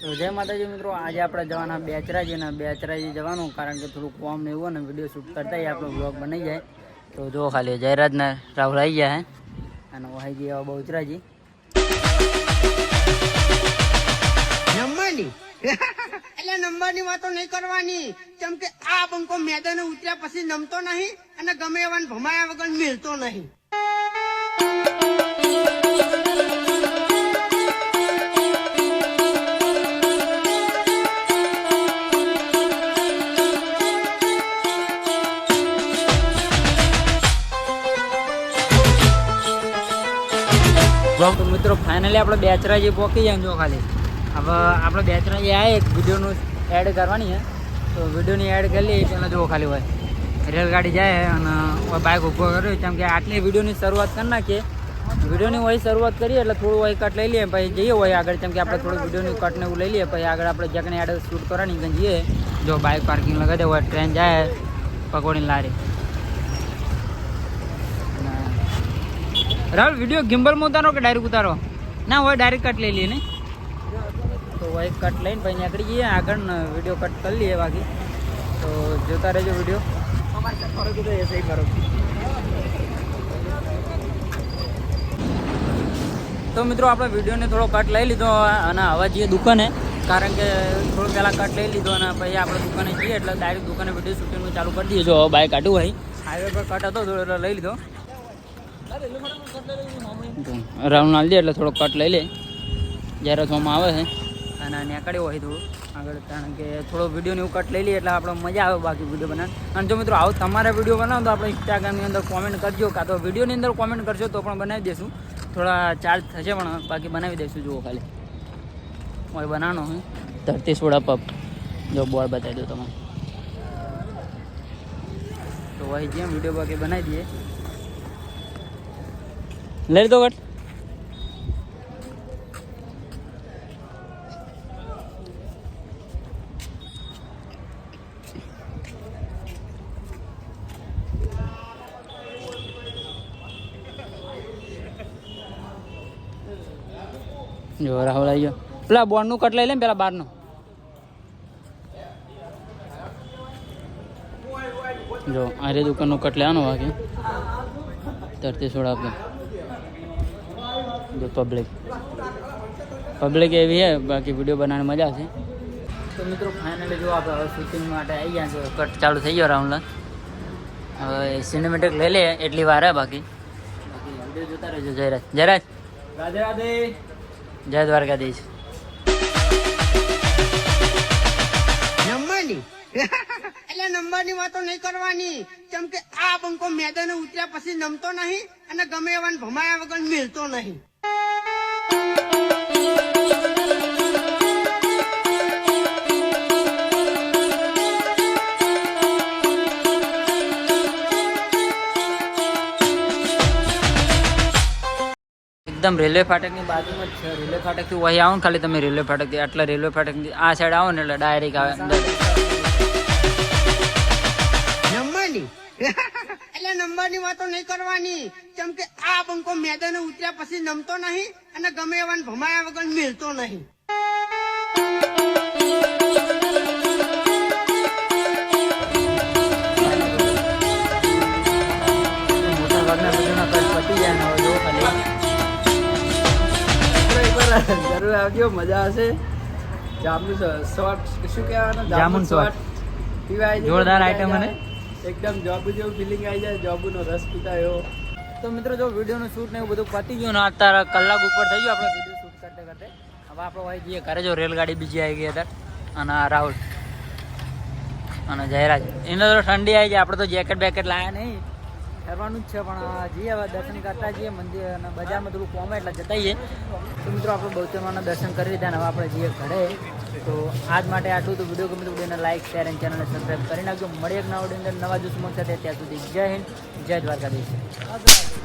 તો જય માતાજી મિત્રો, આજે આપણે જવાના બેચરાજી અને બેચરાજી જવાનું, કારણ કે થોડું કોમ ને એવું ને વીડિયો શૂટ કરતા આપણો બ્લોગ બની જાય. તો જો ખાલી જયરાજને રાહુલ આવી ગયા હે, અને વહાઈજી આવા બહુચરાજી નંબરની એટલે નંબરની વાતો નહીં કરવાની. કેમ કે આ બંકો મેદાને ઉતર્યા પછી નમતો નહીં, અને ગમે એવાને ભમાયા વગર મિલતો નહીં. તો મિત્રો ફાઇનલી આપણે બેચરાજી પહોંચી જાય જો ખાલી. હવે આપણે બેચરાજી આવે એક વિડીયોનું એડ કરવાની છે તો વિડીયોની એડ કરી લઈએ પહેલાં જુઓ ખાલી હોય. રેલગાડી જાય અને બાઇક ઊભો કર્યો, કેમ કે આટલી વિડીયોની શરૂઆત કરી નાખીએ. વિડીયોની હોય શરૂઆત કરીએ, એટલે થોડું હોય કટ લઈ લઈએ, પછી જઈએ હોય આગળ, કેમ કે આપણે થોડું વિડીયોની કટને એવું લઈ લઈએ, પછી આગળ આપણે જ્યાં એડ શૂટ કરવાની જઈએ. જો બાઇક પાર્કિંગ લગાવી દે હોય ટ્રેન જાય પકોડીની લારી. રાહુલ વીડિયો ગિમ્બલમાં ઉતારો કે ડાયરેક્ટ ઉતારો? ના હોય ડાયરેક્ટ કટ લઈ લઈએ ને. તો હોય કટ લઈને પછી નીકળી જઈએ. આગળ વીડિયો કટ કરી લઈએ બાકી. તો જોતા રહેજો વીડિયો તો મિત્રો, આપણે વિડીયોને થોડો કટ લઈ લીધો અને હવે જઈએ દુકાને. કારણ કે થોડું પહેલાં કટ લઈ લીધો અને પછી આપણે દુકાને જઈએ એટલે ડાયરેક્ટ દુકાને વીડિયો શૂટિંગનું ચાલુ કરી દઈએ. જો બાઇક કાઢવું હોય. હાઈવે પર કટ હતો, થોડો એટલે લઈ લીધો. રાઉન્ડ નાલી એટલે થોડો કટ લઈ લે. જ્યારે થોમાં આવે છે. અને નીકળ્યો હોય થોડું આગળ કારણ કે થોડો વિડીયોને એવું કટ લઈ લઈએ એટલે આપણે મજા આવે બાકી વીડિયો બનાવ અને જો મિત્રો આવું તમારે વીડિયો બનાવો તો આપણે ઇન્સ્ટાગ્રામની અંદર કોમેન્ટ કરજો કાં તો વિડીયોની અંદર કોમેન્ટ કરશો તો પણ બનાવી દઈશું થોડા ચાર્જ થશે પણ બાકી બનાવી દઈશું જુઓ ખાલી. હોય બનાવવાનો હું ધરતી સોડા પપ. જો બોર્ડ બતાવી દો તમે તો વહી જેમ વીડિયો બાકી બનાવી દઈએ. લઈ લીધો કટ? જો, રાહુલ આવી ગયો. પેલા બોર્ડનું કટ લઈ લે ને, પેલા બારનું. જો આરે દુકાનનું કટ લેવાનું બાકી. તરતી સોડા આપે જો પબ્લિક પબ્લિક એવી છે બાકી વીડિયો બનાવવાની મજા આવશે તો મિત્રો ફાઇનલી જો આપણે હવે શૂટિંગ માટે આવી ગયા છે કટ ચાલુ થઈ ગયો રાઉન્ડ હવે સિનેમેટિક લઈ લે એટલી વાર હે બાકી. બાકી વીડિયો જોતા રહેજો જયરાજ. જયરાજ? રાધે રાધે. જય દ્વારકાધીશ. નંબરની એટલે નંબરની વાતો નહીં કરવાની. કેમ કે આ બંકો મેદાને ઉતર્યા પછી નમતો નહીં અને ગમે એવાને ભમાયા વગર મિલતો નહીં. એકદમ રેલવે ફાટકની બાજુમાં જ છે રેલવે ફાટકથી વહી આવો ને ખાલી તમે રેલવે ફાટકથી આટલા રેલવે ફાટકથી આ સાઈડ આવો ને એટલે ડાયરેક્ટ આવે અંદર નંબરની એટલે નંબરની વાતો નહીં કરવાની. કેમ કે આ બંકો મેદાને ઉતર્યા પછી નમતો નહીં અને ગમે એવાને ભમાયા વગર મિલતો નહીં. જરૂર આવજો મજા હશે જામનું શોર્ટ શું કહેવાનું? જામુન. પીવાય જોરદાર આઈટમ અને? એકદમ જોબુ જેવું ફિલિંગ આવી જાય, જોબુનો રસ પીતા એવો તો મિત્રો જો વિડીયોનું શૂટ ને એવું બધું પતી ગયું ને અત્યારે કલાક ઉપર થઈ ગયું આપણે વીડિયો શૂટ કરતે કરતે. હવે આપણે વાઈ જઈએ ઘરે, જો રેલગાડી બીજી આવી ગઈ અત્યારે અને રાહુલ. અને જયરાજ. એને તો ઠંડી આવી જાય, આપણે તો જેકેટ બેકેટ લાયા નહીં. ફરવાનું જ છે, પણ જઈએ હવે દર્શન કરતા જઈએ, મંદિર અને બજારમાં થોડું કોમે એટલે જતા જઈએ તો મિત્રો આપણે બૌદ્ધમાના દર્શન કરી લીધા હવે આપણે જઈએ ઘરે. તો આજ માટે આટલું તો વીડિયો ગમે તો વિડીયોને લાઇક શેર અને ચેનલને સબસ્ક્રાઈબ કરી નાખજો. મળી એક નવા વીડિયો નવા જુસ્મો સાથે, ત્યાં સુધી જય હિન્દ, જય દ્વારકાધીશ.